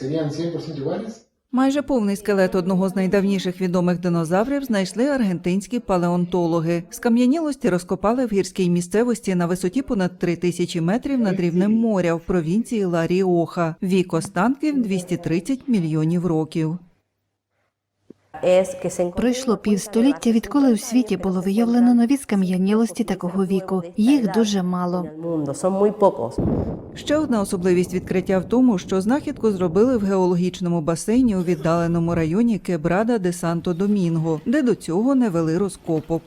¿Serían 100% iguales? Майже повний скелет одного з найдавніших відомих динозаврів знайшли аргентинські палеонтологи. Скам'янілості розкопали в гірській місцевості на висоті понад 3 тисячі метрів над рівнем моря в провінції Ла-Ріоха. Вік останків 230 мільйонів років. Пройшло півстоліття, відколи у світі було виявлено нові скам'янілості такого віку. Їх дуже мало. Ще одна особливість відкриття в тому, що знахідку зробили в геологічному басейні у віддаленому районі Кебрада де Санто Домінго, де до цього не вели розкопок.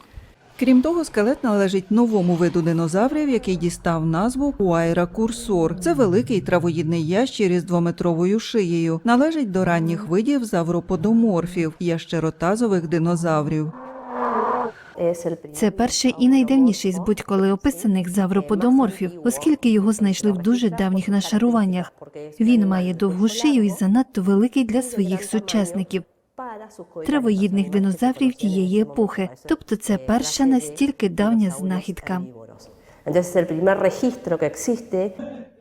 Крім того, скелет належить новому виду динозаврів, який дістав назву Уайра курсор. Це великий травоїдний ящір із двометровою шиєю. Належить до ранніх видів завроподоморфів, ящеротазових динозаврів. Це перший і найдавніший з будь-коли описаних завроподоморфів, оскільки його знайшли в дуже давніх нашаруваннях. Він має довгу шию і занадто великий для своїх сучасників. Травоїдних динозаврів тієї епохи, тобто це перша настільки давня знахідка.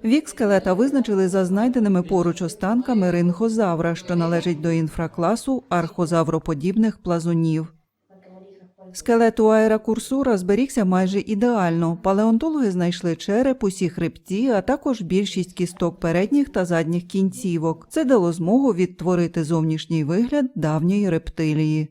Вік скелета визначили за знайденими поруч останками ринхозавра, що належить до інфракласу архозавроподібних плазунів. Скелет у аерокурсура зберігся майже ідеально. Палеонтологи знайшли череп, усі хребці, а також більшість кісток передніх та задніх кінцівок. Це дало змогу відтворити зовнішній вигляд давньої рептилії.